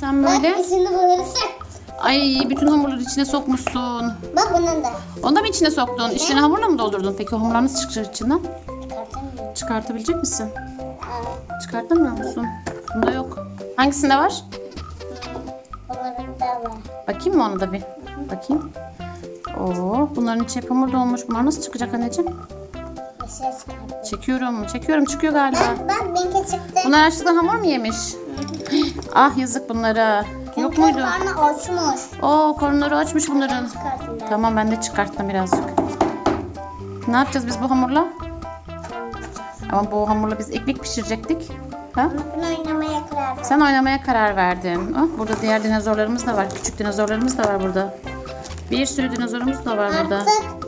Sen Bak böyle. içinde böyle sık. Ay bütün hamurları içine sokmuşsun. Bak bunun da. Onu da mı içine soktun? İçine hamurla mı doldurdun? Peki o hamurlar nasıl çıkacak içinden? Çıkartamıyorum. Çıkartabilecek misin? Ha. Çıkartamıyor musun? Bunda yok. Hangisinde var? Bunların da var. Bakayım mı ona da bir? Bakayım. Oo, bunların içi hep hamur dolmuş. Bunlar nasıl çıkacak anneciğim? Mesela çıkarttım. Çekiyorum. Çekiyorum. Çıkıyor galiba. Bak bak benimki çıktı. Bunlar açlıktan hamur mu yemiş? Ah yazık bunlara. Yok muydu? Karnı açmış. Oo karınları açmış bunların. Ben. Tamam ben de çıkarttım birazcık. Ne yapacağız biz bu hamurla? Ama bu hamurla biz ekmek pişirecektik. Ha? Bunu oynamaya karar verdim. Sen oynamaya karar verdin. Ah, burada diğer dinozorlarımız da var. Küçük dinozorlarımız da var burada. Bir sürü dinozorumuz da var burada. Artık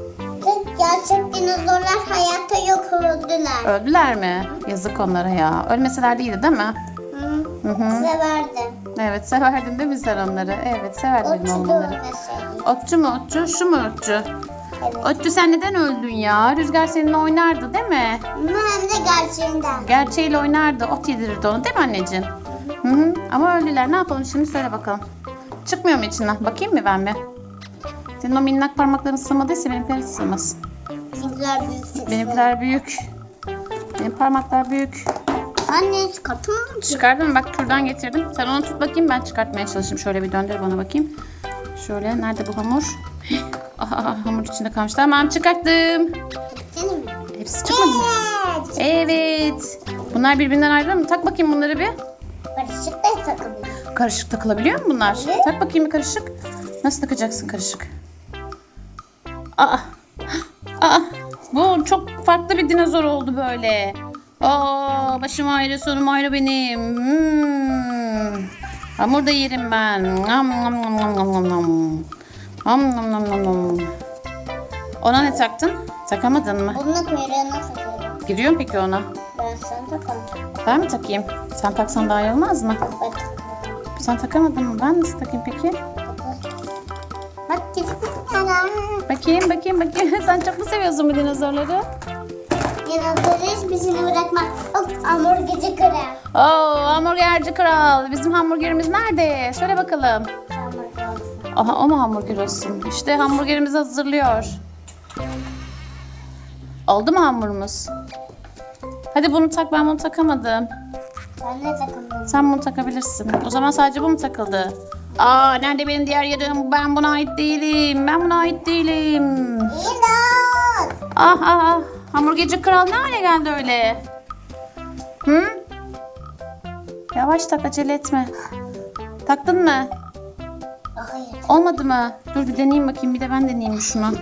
gerçek dinozorlar hayatta yok öldüler. Öldüler mi? Yazık onlara ya. Ölmeseler iyiydi değil mi? Hı. Hı. Severdim. Evet severdin değil mi sen onları? Evet severdin Otçu onları. Otçu mu otçu? Şu mu otçu? Evet. Otçu sen neden öldün ya? Rüzgar seninle oynardı değil mi? Ama hem de gerçeğinden. Gerçeğiyle oynardı. Ot yedirirdi onu değil mi anneciğim? Hı hı. Ama öldüler. Ne yapalım şimdi söyle bakalım. Çıkmıyor mu içinden? Bakayım mı ben bir? Senin o minnak parmakların sığmadıysa benimkiler hiç sığmaz. Bizimkiler büyük. Benimkiler büyük. Benim parmaklar büyük. Anne çıkartma mı? Bak şuradan getirdim. Sen onu tut bakayım ben çıkartmaya çalışayım. Şöyle bir döndür bana bakayım. Şöyle nerede bu hamur? Aha, hamur içinde kalmış. Tamam çıkarttım. Mi? Hepsi çıkmadı mı? Evet. Evet. Bunlar birbirinden ayrılır mı? Tak bakayım bunları bir. Barışık da takılıyor. Karışık takılabiliyor mu bunlar? Evet. Tak bakayım bir karışık. Nasıl takacaksın karışık? Aa. Aa. Bu çok farklı bir dinozor oldu böyle. Aa, başım ayrı, sonum ayrı benim. Hmm. Hamur da yerim ben. Nam nam nam nam nam nam nam. Nam nam nam nam. Ona ne taktın? Takamadın mı? Bununla kuyruğuna takıyorum. Giriyor mu peki ona? Ben sana takalım. Ben mi takayım? Sen taksan daha iyi olmaz mı? Bak. Sen takamadın mı? Ben nasıl takayım peki? Bak tane. Bakayım bakayım bakayım. Sen çok mu seviyorsun bu dinozorları? Dinozorları hiçbirini bırakma. Hop hamburgeci kırar. Oo hamburgerci kral. Bizim hamburgerimiz nerede? Söyle bakalım. Hamburger olsun. Aha o mu hamburger olsun? İşte hamburgerimizi hazırlıyor. Oldu mu hamurumuz? Hadi bunu tak ben bunu takamadım. Ben de takıldım. Sen bunu takabilirsin. O zaman sadece bu mu takıldı? Aa nerede benim diğer yarım? Ben buna ait değilim. Ben buna ait değilim. İmdat. Ah ah ah. Hamburgerci kral ne hale geldi öyle? Hı? Yavaş tak acele etme. Taktın mı? Hayır. Olmadı mı? Dur bir deneyeyim bakayım. Bir de ben deneyeyim şunu.